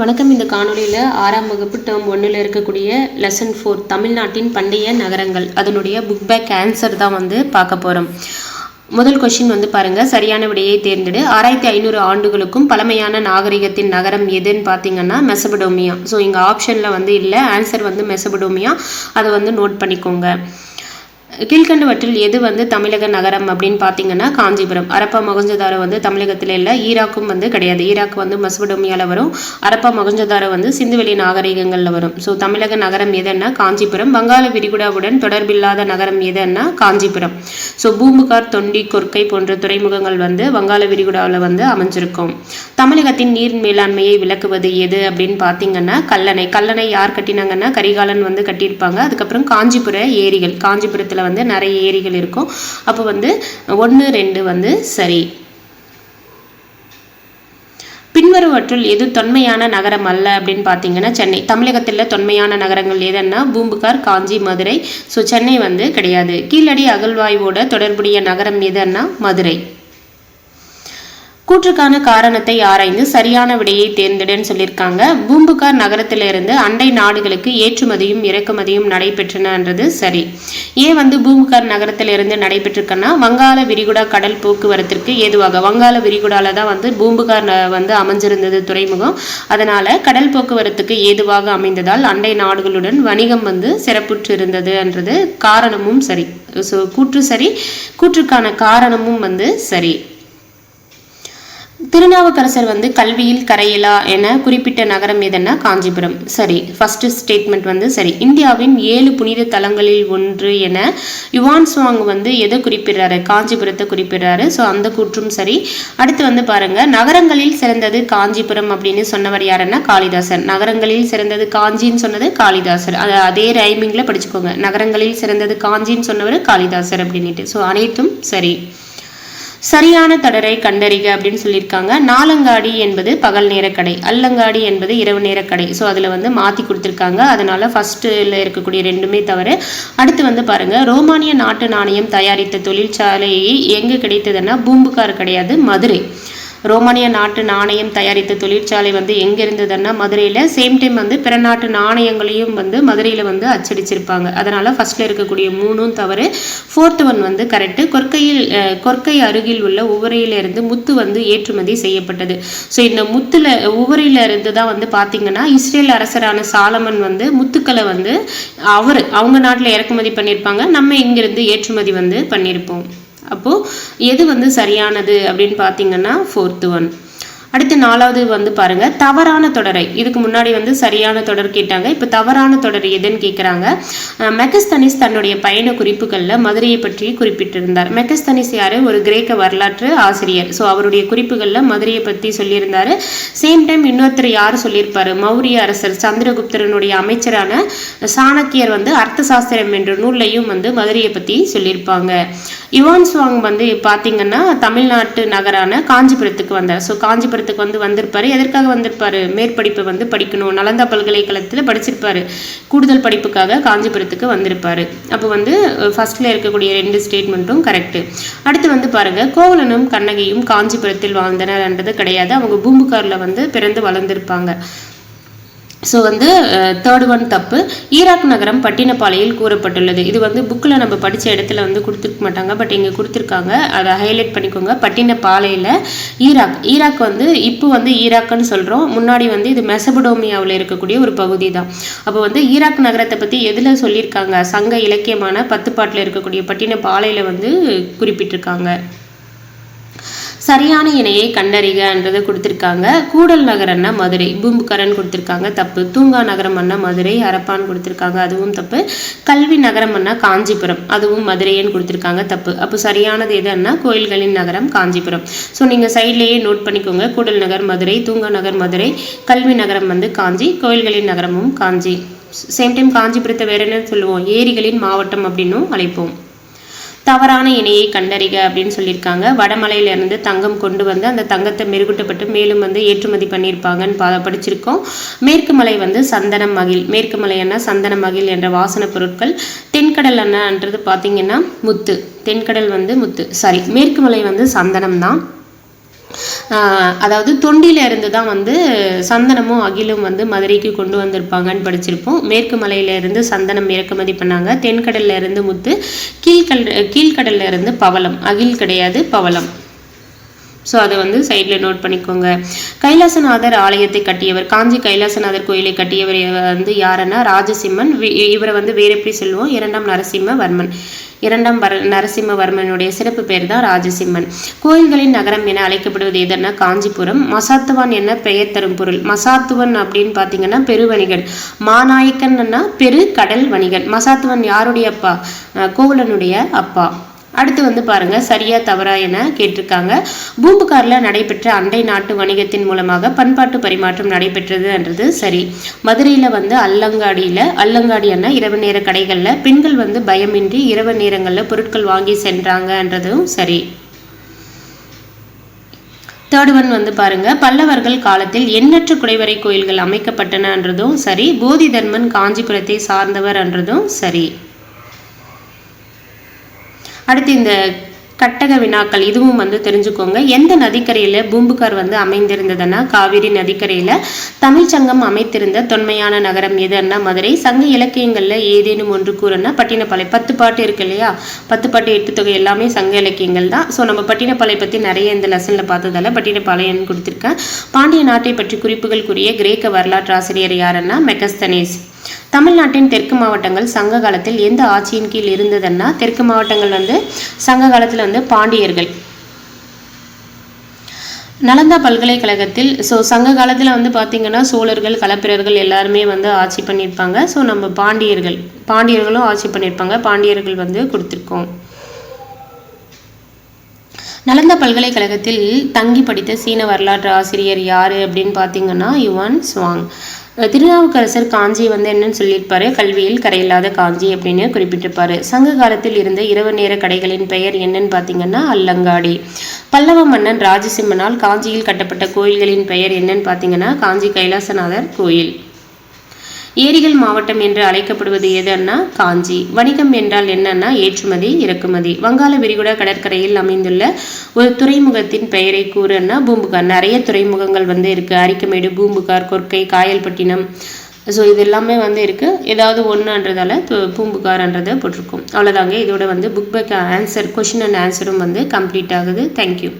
வணக்கம். இந்த காணொலியில் ஆறாம் வகுப்பு டேர்ம் ஒன்றில் இருக்கக்கூடிய லெசன் ஃபோர் தமிழ்நாட்டின் பண்டைய நகரங்கள். அதனுடைய புக் பேக் ஆன்சர் தான் வந்து பார்க்க போகிறோம் முதல் கொஷின் வந்து பாருங்கள் சரியான விடையை தேர்ந்தெடு. ஆறாயிரத்தி ஐநூறு ஆண்டுகளுக்கும் பழமையான நாகரிகத்தின் நகரம் எதுன்னு பார்த்தீங்கன்னா மெசபடோமியா ஸோ இங்கே ஆப்ஷனில் வந்து இல்லை. ஆன்சர் வந்து மெசபடோமியா அதை வந்து நோட் பண்ணிக்கோங்க. கீழ்கண்டவற்றில் எது வந்து தமிழக நகரம் அப்படின்னு பார்த்தீங்கன்னா காஞ்சிபுரம். அரப்பா மொகஞ்சதாரோ வந்து தமிழகத்தில் இல்லை ஈராக்கும் வந்து கிடையாது. ஈராக் வந்து மசபடோமியாவில் வரும். அரப்பா மொகஞ்சதாரோ வந்து சிந்துவெளி நாகரிகங்களில் வரும். ஸோ தமிழக நகரம் எதுன்னா காஞ்சிபுரம். வங்காள விரிகுடாவுடன் தொடர்பில்லாத நகரம் எதுன்னா காஞ்சிபுரம். ஸோ பூம்புகார் தொண்டி கொற்கை போன்ற துறைமுகங்கள் வந்து வங்காள விரிகுடாவில் வந்து அமைஞ்சிருக்கும். தமிழகத்தின் நீர் மேலாண்மையை விளக்குவது எது அப்படின்னு பார்த்தீங்கன்னா கல்லணை. கல்லணை யார் கட்டினாங்கன்னா கரிகாலன் வந்து கட்டியிருப்பாங்க. அதுக்கப்புறம் காஞ்சிபுர ஏரிகள். காஞ்சிபுரத்தில் வந்து நிறைய ஏரிகள் இருக்கும். அப்போ வந்து ஒன்று ரெண்டு வந்து சரி. பின்வருவற்றுள் எது தொன்மையான நகரம் அல்ல அப்படின்னு பார்த்தீங்கன்னா சென்னை. தமிழகத்தில் தொன்மையான நகரங்கள் எதுன்னா? பூம்புகார் காஞ்சி மதுரை. ஸோ சென்னை வந்து கிடையாது. கீழடி அகழ்வாய்வோட தொடர்புடைய நகரம் எதுன்னா? மதுரை. கூற்றுக்கான காரணத்தை ஆராய்ந்து சரியான விடையை தேர்ந்தெடுன்னு சொல்லியிருக்காங்க. பூம்புகார் நகரத்திலிருந்து அண்டை நாடுகளுக்கு ஏற்றுமதியும் இறக்குமதியும் நடைபெற்றனன்றது சரி. ஏன் வந்து பூம்புகார் நகரத்திலிருந்து நடைபெற்றிருக்குன்னா வங்காள விரிகுடா கடல் போக்குவரத்திற்கு ஏதுவாக வங்காள விரிகுடால தான் வந்து பூம்புகார் ந- வந்து அமைஞ்சிருந்தது துறைமுகம். அதனால கடல் போக்குவரத்துக்கு ஏதுவாக அமைந்ததால் அண்டை நாடுகளுடன் வணிகம் வந்து சிறப்புற்று இருந்ததுன்றது காரணமும் சரி. ஸோ கூற்று சரி கூற்றுக்கான காரணமும் வந்து சரி. திருநாவுக்கரசர் வந்து கல்வியில் கரையிலா என குறிப்பிட்ட நகரம் எதுன்னா காஞ்சிபுரம். சரி ஃபர்ஸ்ட் ஸ்டேட்மெண்ட் வந்து சரி. இந்தியாவின் ஏழு புனித தலங்களில் ஒன்று என யுவான் சுவாங் வந்து எதை குறிப்பிடுறாரு? காஞ்சிபுரத்தை குறிப்பிடுறாரு. ஸோ அந்த கூற்றும் சரி. அடுத்து வந்து பாருங்க. நகரங்களில் சிறந்தது காஞ்சிபுரம் அப்படின்னு சொன்னவர் யாருன்னா காளிதாசர். நகரங்களில் சிறந்தது காஞ்சின்னு சொன்னது காளிதாசர். அது அதே ரைமிங்ல படிச்சுக்கோங்க. நகரங்களில் சிறந்தது காஞ்சின்னு சொன்னவர் காளிதாசர் அப்படின்ட்டு ஸோ அனைத்தும் சரி. சரியான தொடரை கண்டறிக அப்படின்னு சொல்லியிருக்காங்க. நாலங்காடி என்பது பகல் நேர கடை அல்லங்காடி என்பது இரவு நேர கடை. ஸோ அதில் வந்து மாற்றி கொடுத்துருக்காங்க. அதனால் ஃபஸ்ட்டில் இருக்கக்கூடிய ரெண்டுமே தவிர அடுத்து வந்து பாருங்கள் ரோமானிய நாட்டு நாணயம் தயாரித்த தொழிற்சாலை எங்கே கிடைத்ததுன்னா பூம்புகார் கிடையாது மதுரை. ரோமானிய நாட்டு நாணயம் தயாரித்த தொழிற்சாலை வந்து எங்கே இருந்ததுன்னா மதுரையில் சேம் டைம் வந்து பிற நாட்டு நாணயங்களையும் வந்து மதுரையில் வந்து அச்சடிச்சிருப்பாங்க. அதனால் ஃபர்ஸ்ட்டில் இருக்கக்கூடிய மூணும் தவறு ஃபோர்த் ஒன் வந்து கரெக்டு கொற்கையில் கொற்கை அருகில் உள்ள உவரையிலிருந்து முத்து வந்து ஏற்றுமதி செய்யப்பட்டது. ஸோ இந்த முத்தில் உவரையில இருந்து தான் வந்து பார்த்தீங்கன்னா இஸ்ரேல் அரசரான சாலமன் வந்து முத்துக்களை வந்து அவர் அவங்க நாட்டில் இறக்குமதி பண்ணியிருப்பாங்க நம்ம இங்கிருந்து ஏற்றுமதி வந்து பண்ணியிருப்போம் அப்போது எது வந்து சரியானது அப்படின்னு பார்த்தீங்கன்னா ஃபோர்த்து ஒன் அடுத்து நாலாவது வந்து பாருங்க தவறான தொடரை. இதுக்கு முன்னாடி வந்து சரியான தொடர் கேட்டாங்க இப்போ தவறான தொடர் எதுன்னு கேட்குறாங்க மெகஸ்தனிஸ் தன்னுடைய பயண குறிப்புகளில் மதுரையை பற்றி குறிப்பிட்டிருந்தார். மெகஸ்தனிஸ் யார்? ஒரு கிரேக்க வரலாற்று ஆசிரியர். ஸோ அவருடைய குறிப்புகளில் மதுரையை பற்றி சொல்லியிருந்தார். சேம் டைம் இன்னொருத்தர் யார் சொல்லியிருப்பார்? மௌரிய அரசர் சந்திரகுப்தரனுடைய அமைச்சரான சாணக்கியர் வந்து அர்த்த சாஸ்திரம் என்ற நூல்லையும் வந்து மதுரையை பற்றி சொல்லியிருப்பாங்க. யுவான் சுவாங் வந்து பார்த்தீங்கன்னா தமிழ்நாட்டு நகரான காஞ்சிபுரத்துக்கு வந்தார். ஸோ காஞ்சிபுரத்துக்கு வந்து வந்திருப்பார். எதற்காக வந்திருப்பார்? மேற்படிப்பு வந்து படிக்கணும். நலந்தா பல்கலைக்கழகத்தில் படிச்சிருப்பார். கூடுதல் படிப்புக்காக காஞ்சிபுரத்துக்கு வந்திருப்பார். அப்போ வந்து ஃபஸ்ட்டில் இருக்கக்கூடிய ரெண்டு ஸ்டேட்மெண்ட்டும் கரெக்டு அடுத்து வந்து பாருங்க கோவலனும் கண்ணகியும் காஞ்சிபுரத்தில் வாழ்ந்தனர்ன்றது கிடையாது. அவங்க பூம்புகாரில் வந்து பிறந்து வளர்ந்துருப்பாங்க. ஸோ வந்து தேர்ட் ஒன் தப்பு. ஈராக் நகரம் பட்டினப்பாளையில் கூறப்பட்டுள்ளது. இது வந்து புக்கில் நம்ம படித்த இடத்துல வந்து கொடுத்துருக்க மாட்டாங்க. பட் இங்கே கொடுத்துருக்காங்க. அதை ஹைலைட் பண்ணிக்கோங்க. பட்டினப்பாளையில் ஈராக். ஈராக் வந்து இப்போ வந்து ஈராக்குன்னு சொல்கிறோம் முன்னாடி வந்து இது மெசபடோமியாவில் இருக்கக்கூடிய ஒரு பகுதி தான். அப்போ வந்து ஈராக் நகரத்தை பற்றி எதில் சொல்லியிருக்காங்க? சங்க இலக்கியமான பத்துப்பாட்டில் இருக்கக்கூடிய பட்டினப்பாளையில் வந்து குறிப்பிட்டிருக்காங்க. சரியான இணையை கண்டறிகன்றது கொடுத்துருக்காங்க. கூடல் நகரம்னா மதுரை பூம்புகரன் கொடுத்துருக்காங்க தப்பு. தூங்கா நகரம் அண்ணா மதுரை அரப்பான் கொடுத்துருக்காங்க அதுவும் தப்பு. கல்வி நகரம் அண்ணா காஞ்சிபுரம் அதுவும் மதுரைன்னு கொடுத்துருக்காங்க தப்பு. அப்போ சரியானது எதுன்னா கோயில்களின் நகரம் காஞ்சிபுரம். ஸோ நீங்கள் சைட்லேயே நோட் பண்ணிக்கோங்க. கூடல் நகர் மதுரை தூங்கா நகர் மதுரை கல்வி நகரம் வந்து காஞ்சி கோயில்களின் நகரமும் காஞ்சி. சேம் டைம் காஞ்சிபுரத்தை வேற என்ன சொல்லுவோம்? ஏரிகளின் மாவட்டம் அப்படின்னும் அழைப்போம். தவறான இணையை கண்டறிக அப்படின்னு சொல்லியிருக்காங்க. வடமலையிலிருந்து தங்கம் கொண்டு வந்து அந்த தங்கத்தை மெருகூட்டப்பட்டு மேலும் வந்து ஏற்றுமதி பண்ணியிருப்பாங்கன்னு பா படிச்சிருக்கோம். மேற்கு மலை வந்து சந்தனம் மகிழ். மேற்கு மலை சந்தன மகிழ் என்ற வாசன பொருட்கள். தென்கடல் என்னன்றது பார்த்தீங்கன்னா முத்து. தென்கடல் வந்து முத்து. சாரி மேற்கு மலை வந்து சந்தனம் தான் அதாவது தொண்டில இருந்து தான் வந்து சந்தனமும் அகிலும் வந்து மதுரைக்கு கொண்டு வந்திருப்பாங்கன்னு படிச்சிருப்போம். மேற்கு மலையில இருந்து சந்தனம் இறக்குமதி பண்ணாங்க. தென்கடல்ல இருந்து முத்து கீழ்கல் கீழ்கடல்ல இருந்து பவளம். அகில் கிடையாது பவளம். ஸோ அதை வந்து சைடில் நோட் பண்ணிக்கோங்க. கைலாசநாதர் ஆலயத்தை கட்டியவர். காஞ்சி கைலாசநாதர் கோயிலை கட்டியவர் வந்து யாருன்னா ராஜசிம்மன். வி- இவரை வந்து வேற எப்படி சொல்லுவோம்? இரண்டாம் நரசிம்மவர்மன். இரண்டாம் வர நரசிம்மவர்மனுடைய சிறப்பு பெயர் தான் ராஜசிம்மன். கோயில்களின் நகரம் என அழைக்கப்படுவது எதுன்னா காஞ்சிபுரம். மசாத்துவான் என்ன பெயர் தரும் பொருள்? மசாத்துவன் அப்படின்னு பார்த்தீங்கன்னா பெருவணிகன். மாநாயக்கன்னா பெரு கடல் வணிகன். மசாத்துவன் யாருடைய அப்பா? கோவலனுடைய அப்பா. அடுத்து வந்து பாருங்க சரியா தவறா என கேட்டிருக்காங்க. பூம்புகார்ல நடைபெற்ற அண்டை நாட்டு வணிகத்தின் மூலமாக பண்பாட்டு பரிமாற்றம் நடைபெற்றதுன்றது சரி. மதுரையில வந்து அல்லங்காடியில அண்ணா இரவு நேர கடைகள்ல பெண்கள் வந்து பயமின்றி இரவு நேரங்கள்ல பொருட்கள் வாங்கி சென்றாங்கன்றதும் சரி. தேர்ட் ஒன் வந்து பாருங்க பல்லவர்கள் காலத்தில் எண்ணற்ற குடைவரை கோயில்கள் அமைக்கப்பட்டனன்றதும் சரி. போதி தர்மன் காஞ்சிபுரத்தை சார்ந்தவர் என்றதும் சரி. அடுத்து இந்த கட்டக வினாக்கள் இதுவும் வந்து தெரிஞ்சுக்கோங்க. எந்த நதிக்கரையில் பூம்புகார் வந்து அமைந்திருந்ததுன்னா காவிரி நதிக்கரையில் தமிழ்ச்சங்கம் அமைத்திருந்த தொன்மையான நகரம் எதுன்னா மதுரை. சங்க இலக்கியங்களில் ஏதேனும் ஒன்று கூறுன்னா பட்டினப்பாலை. பத்து பாட்டு இருக்கு இல்லையா? பத்து பாட்டு எட்டு தொகை எல்லாமே சங்க இலக்கியங்கள் தான். ஸோ நம்ம பட்டினப்பாலை பற்றி நிறைய இந்த லெசனில் பார்த்ததால பட்டினப்பாளையன்னு கொடுத்துருக்கேன். பாண்டிய நாட்டை பற்றி குறிப்புகள் கூறிய கிரேக்க வரலாற்று ஆசிரியர் யாருன்னா மெகஸ்தனேஸ். தமிழ்நாட்டின் தெற்கு மாவட்டங்கள் சங்க காலத்தில் எந்த ஆட்சியின் கீழ் இருந்ததுன்னா தெற்கு மாவட்டங்கள் வந்து சங்க காலத்தில் வந்து பாண்டியர்கள். நலந்தா பல்கலைக்கழகத்தில் ஸோ சங்க காலத்தில் வந்து பார்த்திங்கன்னா சோழர்கள் களப்பிரர்கள் எல்லாருமே வந்து ஆட்சி பண்ணியிருப்பாங்க. ஸோ நம்ம பாண்டியர்கள் பாண்டியர்களும் ஆட்சி பண்ணியிருப்பாங்க. பாண்டியர்கள் வந்து கொடுத்துருக்கோம். நலந்த பல்கலைக்கழகத்தில் தங்கி படித்த சீன வரலாற்று ஆசிரியர் யார் அப்படின்னு பார்த்தீங்கன்னா யுவான் சுவாங். திருநாவுக்கரசர் காஞ்சி வந்து என்னன்னு சொல்லியிருப்பாரு? கல்வியில் கரையில்லாத காஞ்சி அப்படின்னு குறிப்பிட்டிருப்பாரு. சங்க காலத்தில் இருந்த இரவு நேர கடைகளின் பெயர் என்னன்னு பார்த்தீங்கன்னா அல்லங்காடி. பல்லவ மன்னன் ராஜசிம்மனால் காஞ்சியில் கட்டப்பட்ட கோயில்களின் பெயர் என்னன்னு பார்த்தீங்கன்னா காஞ்சி கைலாசநாதர் கோயில். ஏரிகள் மாவட்டம் என்று அழைக்கப்படுவது எதுன்னா காஞ்சி. வணிகம் என்றால் என்னன்னா ஏற்றுமதி இறக்குமதி. வங்காள விரிகுடா கடற்கரையில் அமைந்துள்ள ஒரு துறைமுகத்தின் பெயரை கூறுன்னா பூம்புகார். நிறைய துறைமுகங்கள் வந்து இருக்கு. அரிக்கமேடு பூம்புகார் கொர்க்கை காயல்பட்டினம். ஸோ இது எல்லாமே வந்து இருக்குது ஏதாவது ஒன்றுன்றதால பூம்புகார்ன்றதை போட்டிருக்கோம். அவ்வளோதாங்க இதோட வந்து book back answer question and ஆன்சரும் வந்து கம்ப்ளீட் ஆகுது. தேங்க்யூ